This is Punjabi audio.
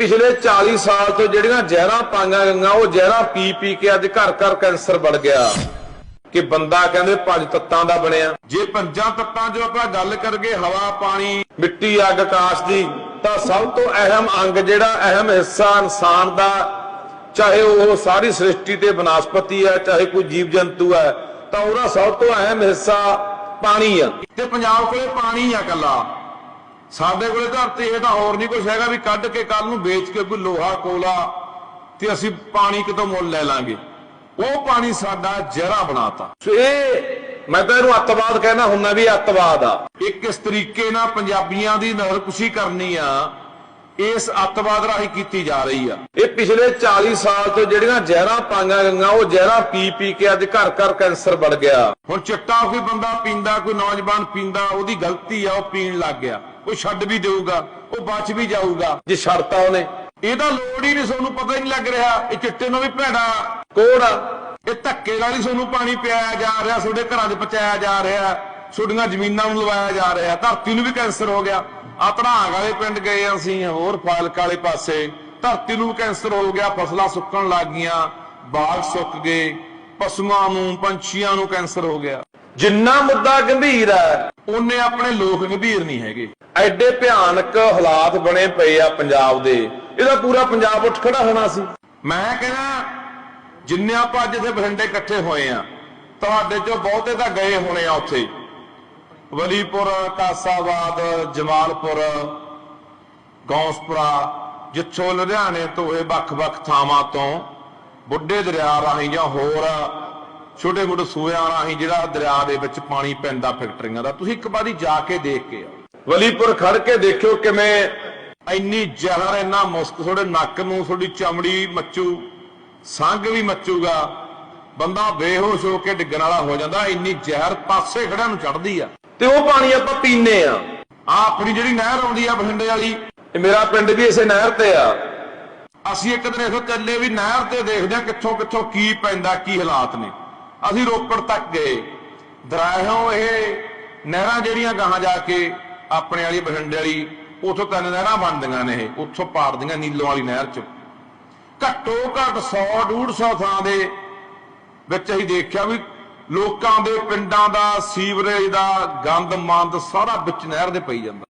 ਪਿਛਲੇ 40 ਸਾਲ ਤੋਂ ਜਿਹੜੀਆਂ ਜ਼ਹਿਰਾਂ ਪਾਈਆਂ ਗਈਆਂ, ਉਹ ਜ਼ਹਿਰਾਂ ਪੀ ਪੀ ਕੇ ਅੱਜ ਘਰ ਘਰ ਕੈਂਸਰ ਵੱਧ ਗਿਆ। ਕਿ ਬੰਦਾ ਕਹਿੰਦੇ ਪੰਜ ਤੱਤਾਂ ਦਾ ਬਣਿਆ। ਜੇ ਪੰਜਾਂ ਤੱਤਾਂ ਜੋ ਆਪਾਂ ਗੱਲ ਕਰਗੇ ਹਵਾ, ਪਾਣੀ, ਮਿੱਟੀ, ਅੱਗ, ਆਕਾਸ਼ ਦੀ, ਤਾਂ ਸਭ ਤੋਂ ਅਹਿਮ ਅੰਗ ਜਿਹੜਾ ਅਹਿਮ ਹਿੱਸਾ ਇਨਸਾਨ ਦਾ, ਚਾਹੇ ਉਹ ਸਾਰੀ ਸ੍ਰਿਸ਼ਟੀ ਤੇ ਬਨਸਪਤੀ ਹੈ, ਚਾਹੇ ਕੋਈ ਜੀਵ ਜੰਤੂ ਹੈ, ਤਾਂ ਉਹਦਾ ਸਭ ਤੋਂ ਅਹਿਮ ਹਿੱਸਾ ਪਾਣੀ ਆ। ਤੇ ਪੰਜਾਬ ਕੋਲੇ ਪਾਣੀ ਆ ਕੱਲਾ ਸਾਡੇ ਕੋਲੇ ਧਰਤੀ ਇਹ ਤਾਂ ਹੋਰ ਨਹੀਂ ਕੁਝ ਹੈਗਾ ਵੀ ਕੱਢ ਕੇ ਕੱਲ ਨੂੰ ਵੇਚ ਕੇ ਕੋਈ ਲੋਹਾ ਕੋਲਾ ਤੇ ਅਸੀਂ ਪਾਣੀ ਕਿਤੋਂ ਮੁੱਲ ਲੈ ਲਾਂਗੇ। ਉਹ ਪਾਣੀ ਸਾਡਾ ਜ਼ਹਿਰਾ ਬਣਾਤਾ। ਸੋ ਇਹ ਮੈਂ ਤਾਂ ਇਹਨੂੰ ਅੱਤਵਾਦ ਕਹਿਣਾ ਹੁੰਦਾ ਵੀ ਅੱਤਵਾਦ ਆ। ਇਹ ਕਿਸ ਤਰੀਕੇ ਨਾਲ ਪੰਜਾਬੀਆਂ ਦੀ ਨਜ਼ਰਕੁਸ਼ੀ ਕਰਨੀ ਆ ਇਸ ਅੱਤਵਾਦ ਰਾਹੀਂ ਕੀਤੀ ਜਾ ਰਹੀ ਆ। ਇਹ ਪਿਛਲੇ 40 ਸਾਲ ਤੋਂ ਜਿਹੜੀਆਂ ਜ਼ਹਿਰਾਂ ਪਾਈਆਂ ਗਈਆਂ ਉਹ ਜ਼ਹਿਰਾਂ ਪੀ ਪੀ ਕੇ ਅੱਜ ਘਰ ਘਰ ਕੈਂਸਰ ਵੱਧ ਗਿਆ। ਹੁਣ ਚਿੱਟਾ ਕੋਈ ਬੰਦਾ ਪੀਂਦਾ ਕੋਈ ਨੌਜਵਾਨ ਪੀਂਦਾ ਉਹਦੀ ਗਲਤੀ ਆ ਉਹ ਪੀਣ ਲੱਗ ਗਿਆ। ਉਹ ਛੱਡ ਵੀ ਦੇਊਗਾ ਉਹ ਬਚ ਵੀ ਜਾਊਗਾ। ਜੇ ਛੱਡਤਾ ਉਹਨੇ ਇਹਦਾ ਲੋੜ ਹੀ ਨਹੀਂ ਤੁਹਾਨੂੰ ਪਤਾ ਹੀ ਨਹੀਂ ਲੱਗ ਰਿਹਾ ਇਹ ਚਿੱਟੇ ਨੂੰ ਵੀ ਭੈੜਾ। ਕੋੜ ਇਹ ਧੱਕੇ ਨਾਲ ਹੀ ਤੁਹਾਨੂੰ ਪਾਣੀ ਪਿਆਇਆ ਜਾ ਰਿਹਾ ਤੁਹਾਡੇ ਘਰਾਂ 'ਚ ਪਹੁੰਚਾਇਆ ਜਾ ਰਿਹਾ ਤੁਹਾਡੀਆਂ ਜ਼ਮੀਨਾਂ ਨੂੰ ਲਵਾਇਆ ਜਾ ਰਿਹਾ ਧਰਤੀ ਨੂੰ ਵੀ ਕੈਂਸਰ ਹੋ ਗਿਆ। ਆ ਧੜਾਂਗ ਵਾਲੇ ਪਿੰਡ ਗਏ ਅਸੀਂ ਹੋਰ ਫਾਲਕ ਵਾਲੇ ਪਾਸੇ। ਧਰਤੀ ਨੂੰ ਕੈਂਸਰ ਹੋ ਗਿਆ ਫਸਲਾਂ ਸੁੱਕਣ ਲੱਗ ਗਈਆਂ ਬਾਗ ਸੁੱਕ ਗਏ ਪਸ਼ੂਆਂ ਨੂੰ ਪੰਛੀਆਂ ਨੂੰ ਕੈਂਸਰ ਹੋ ਗਿਆ। ਜਿੰਨਾ ਮੁੱਦਾ ਗੰਭੀਰ ਹੈ ਉਹਨੇ ਆਪਣੇ ਲੋਕ ਗੰਭੀਰ ਨਹੀਂ ਹੈਗੇ। ਐਡੇ ਭਿਆਨਕ ਹਾਲਾਤ ਬਣੇ ਪਏ ਆ ਪੰਜਾਬ ਦੇ। ਇਹਦਾ ਪੂਰਾ ਪੰਜਾਬ ਉੱਠ ਖੜਾ ਹੋਣਾ ਸੀ। ਮੈਂ ਕਹਿੰਦਾ ਜਿੰਨੇ ਆਪਾਂ ਅੱਜ ਇੱਥੇ ਬਠਿੰਡੇ ਇਕੱਠੇ ਹੋਏ ਆ ਤੁਹਾਡੇ ਚੋਂ ਬਹੁਤੇ ਤਾਂ ਗਏ ਹੋਣੇ ਆ ਉੱਥੇ। ਵਲੀਪੁਰ ਕਾਸਾਬਾਦ ਜਮਾਲਪੁਰ ਗੌਸਪੁਰਾ ਜਿੱਥੋਂ ਲੁਧਿਆਣੇ ਤੋਂ ਇਹ ਵੱਖ-ਵੱਖ ਥਾਵਾਂ ਤੋਂ ਬੁੱਢੇ ਦਰਿਆ ਰਾਹੀਂ ਜਾਂ ਹੋਰ ਛੋਟੇ ਮੋਟੇ ਸੂਇਆਂ ਰਾਹੀਂ ਜਿਹੜਾ ਦਰਿਆ ਦੇ ਵਿੱਚ ਪਾਣੀ ਪੈਂਦਾ ਫੈਕਟਰੀਆਂ ਦਾ ਤੁਸੀਂ ਇੱਕ ਵਾਰੀ ਜਾ ਕੇ ਦੇਖ ਕੇ ਆਓ। ਵਲੀਪੁਰ ਖੜ ਕੇ ਦੇਖਿਓ ਕਿਵੇਂ ਇੰਨੀ ਜ਼ਹਿਰ ਇੰਨਾ ਮੁਸਕ ਤੁਹਾਡੇ ਨੱਕ ਨੂੰ ਤੁਹਾਡੀ ਚਮੜੀ ਮੱਚੂ ਸੰਗ ਵੀ ਮੱਚੂਗਾ। ਬੰਦਾ ਬੇਹੋਸ਼ ਹੋ ਕੇ ਡਿੱਗਣ ਵਾਲਾ ਹੋ ਜਾਂਦਾ ਇੰਨੀ ਜ਼ਹਿਰ ਪਾਸੇ ਖੜਿਆਂ ਨੂੰ ਚੜਦੀ ਆ। ਤੇ ਉਹ ਪਾਣੀ ਆਪਾਂ ਪੀਨੇ ਆ। ਆ ਆਪਣੀ ਜਿਹੜੀ ਨਹਿਰ ਆਉਂਦੀ ਆ ਬਠਿੰਡੇ ਵਾਲੀ। ਇਹ ਮੇਰਾ ਪਿੰਡ ਵੀ ਇਸੇ ਨਹਿਰ ਤੇ ਆ। ਅਸੀਂ ਇੱਕ ਦਿਨ ਇੱਥੋਂ ਚੱਲੇ ਵੀ ਨਹਿਰ ਤੇ ਦੇਖਦੇ ਆ ਕਿੱਥੋਂ ਕਿੱਥੋਂ ਕੀ ਪੈਂਦਾ ਕੀ ਹਾਲਾਤ ਨੇ। ਅਸੀਂ ਰੋਪੜ ਤੱਕ ਗਏ। ਦਰਾਹੋਂ ਇਹ ਨਹਿਰਾਂ ਜਿਹੜੀਆਂ ਗਾਹਾਂ ਜਾ ਕੇ ਆਪਣੇ ਵਾਲੀ ਬਠਿੰਡੇ ਵਾਲੀ, ਉਥੋਂ ਤਿੰਨ ਨਹਿਰਾਂ ਬਣਦੀਆਂ ਨੇ ਇਹ, ਉੱਥੋਂ ਪਾੜਦੀਆਂ ਨੀਲੋਂ ਵਾਲੀ ਨਹਿਰ ਚ। ਘੱਟੋ ਘੱਟ 100 150 ਥਾਂ ਦੇ ਵਿੱਚ ਅਸੀਂ ਦੇਖਿਆ ਵੀ ਲੋਕਾਂ ਦੇ ਪਿੰਡਾਂ ਦਾ ਸੀਵਰੇਜ ਦਾ ਗੰਦ ਮੰਦ ਸਾਰਾ ਵਿੱਚ ਨਹਿਰ ਦੇ ਪਈ ਜਾਂਦਾ।